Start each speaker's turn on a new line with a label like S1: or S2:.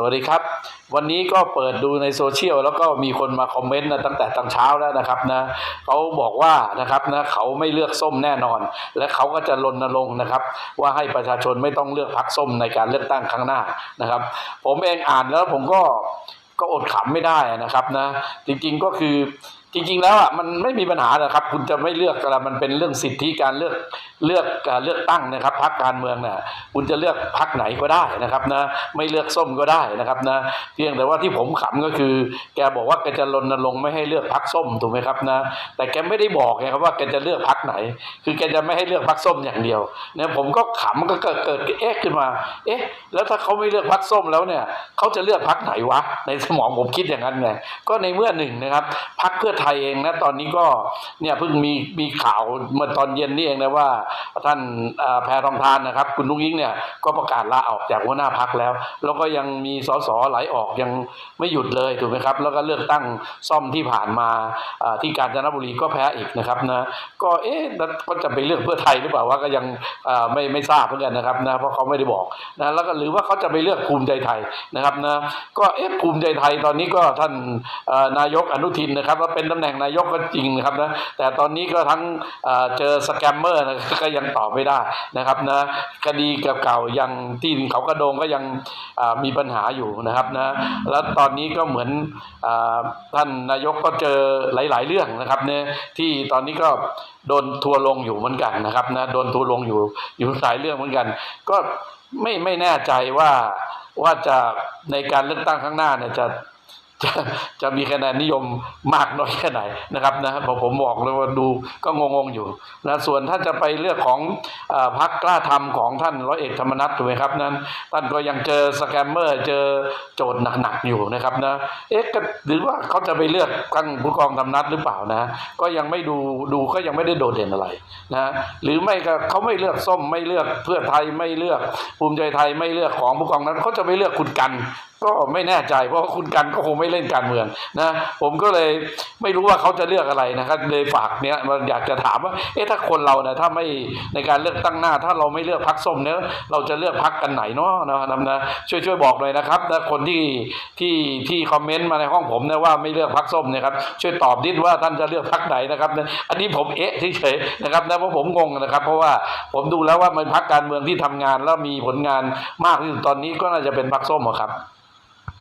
S1: สวัสดีครับ วันนี้ก็เปิดดูในโซเชียลแล้วก็มีคนมาคอมเมนต์นะตั้งแต่ตอนเช้าแล้วนะครับนะเขาบอกว่านะครับนะเขาไม่เลือกส้มแน่นอน และเขาก็จะรณรงค์นะครับ ว่าให้ประชาชนไม่ต้องเลือกพักส้มในการเลือกตั้งครั้งหน้านะครับ ผมเองอ่านแล้วผมก็ก็อดขำไม่ได้นะครับนะจริงๆก็คือ จริงๆแล้วอะมันไม่มีปัญหานะครับ คุณจะไม่เลือกอะไรมันเป็นเรื่องสิทธิการเลือกเลือกการเลือกตั้งนะครับพรรคการเมืองน่ะคุณจะเลือกพรรคไหนก็ได้นะครับนะไม่เลือกส้มก็ได้นะครับนะเพียงแต่ว่าที่ผมขำก็คือ แกบอกว่าแกจะรณรงค์ไม่ให้เลือกพรรคส้มถูกไหมครับนะแต่แกไม่ได้บอกไงครับว่าแกจะเลือกพรรคไหน คือแกจะไม่ให้เลือกพรรคส้มอย่างเดียวเนี่ยผมก็ขำก็เกิดเกิดเอ๊ะขึ้นมา เอ๊ะ แล้วถ้าเขาไม่เลือกพรรคส้มแล้วเนี่ยเขาจะเลือกพรรคไหนวะในสมองผมคิดอย่างนั้นไงก็ในเมื่อหนึ่งนะครับพรรคเพื่อไทยเองนะตอนนี้ก็เนี่ยเพิ่งมีมีข่าวเมื่อตอนเย็นนี่เองนะว่าท่านแพรทองทานนะครับ คุณนุ้งยิ่งเนี่ยก็ประกาศลาออกจากหัวหน้าพรรคแล้ว แล้วก็ยังมีสสไหลออกยังไม่หยุดเลยถูกไหมครับ แล้วก็เลือกตั้งซ่อมที่ผ่านมาที่กาญจนบุรีก็แพ้อีกนะครับนะก็เอ๊ะแล้วก็จะไปเลือกเพื่อไทยหรือเปล่าว่าก็ยังไม่ไม่ทราบเหมือนกันนะครับนะเพราะเขาไม่ได้บอกนะแล้วก็หรือว่าเขาจะไปเลือกภูมิใจไทยนะครับนะก็เอ๊ะภูมิใจไทยตอนนี้ก็ท่านนายกอนุทินนะครับว่าเป็นตำแหน่งนายกก็จริงนะครับนะแต่ตอนนี้ก็ทั้งเจอสแกมเมอร์นะก็ยังตอบไม่ได้นะครับนะคดีเก่าๆยังที่เขากระโดงก็ยังมีปัญหาอยู่นะครับนะแล้วตอนนี้ก็เหมือนอท่านนายกก็เจอหลาย ๆ เรื่องนะครับเนี่ยที่ตอนนี้ก็โดนทัวร์ลงอยู่เหมือนกันนะครับนะโดนทัวร์ลงอยู่อยู่หลายเรื่องเหมือนกัน ก็ไม่ไม่แน่ใจว่าว่าจะในการเลือกตั้งข้างหน้าเนี่ยจะ จะจะมีคะแนนนิยมมากน้อยแค่ไหนนะครับนะพอผมบอกเลยว่าดูก็งงๆอยู่นะส่วนถ้าจะไปเลือกของออพักกล้าทำของท่านร้อยเอกธรรมนัฐถูกไหมครับนั้นท่านก็ยังเจอสแกมเมอร์เจอโจทย์หนักๆอยู่นะครับนะเอ๊ะหรือว่าเขาจะไปเลือกท่านผู้กองธรรมนัฐหรือเปล่านะ ก็ยังไม่ดูดูก็ยังไม่ได้โดดเด่นอะไรนะหรือไม่ก็เขาไม่เลือกส้มไม่เลือกเพื่อไทยไม่เลือกภูมิใจไทยไม่เลือกของผู้กองนั้นเขาจะไปเลือกคุณกัน ก็ไม่แน่ใจเพราะคุณกันก็คงไม่เล่นการเมืองนะผมก็เลยไม่รู้ว่าเขาจะเลือกอะไรนะครับเลยฝากเนี้ยมันอยากจะถามว่าเอ๊ะถ้าคนเราเนี่ยถ้าไม่ในการเลือกตั้งหน้า ถ้าเราไม่เลือกพักส้มเนี่ยเราจะเลือกพักกันไหนเนาะนะนะช่วยช่วยบอกหน่อยนะครับนะคนที่ที่ที่คอมเมนต์มาในห้องผมนะว่าไม่เลือกพักส้มเนะครับช่วยตอบนิดว่าท่านจะเลือกพักไหนนะครับนะอันนี้ผมเอ๊ะเฉยๆนะครับนะเพราะผมงงนะครับ เพราะว่าผมดูแล้วว่ามันพักการเมืองที่ทำงานแล้วมีผลงานมากที่สุดตอนนี้ก็น่าจะเป็นพักส้มอครับ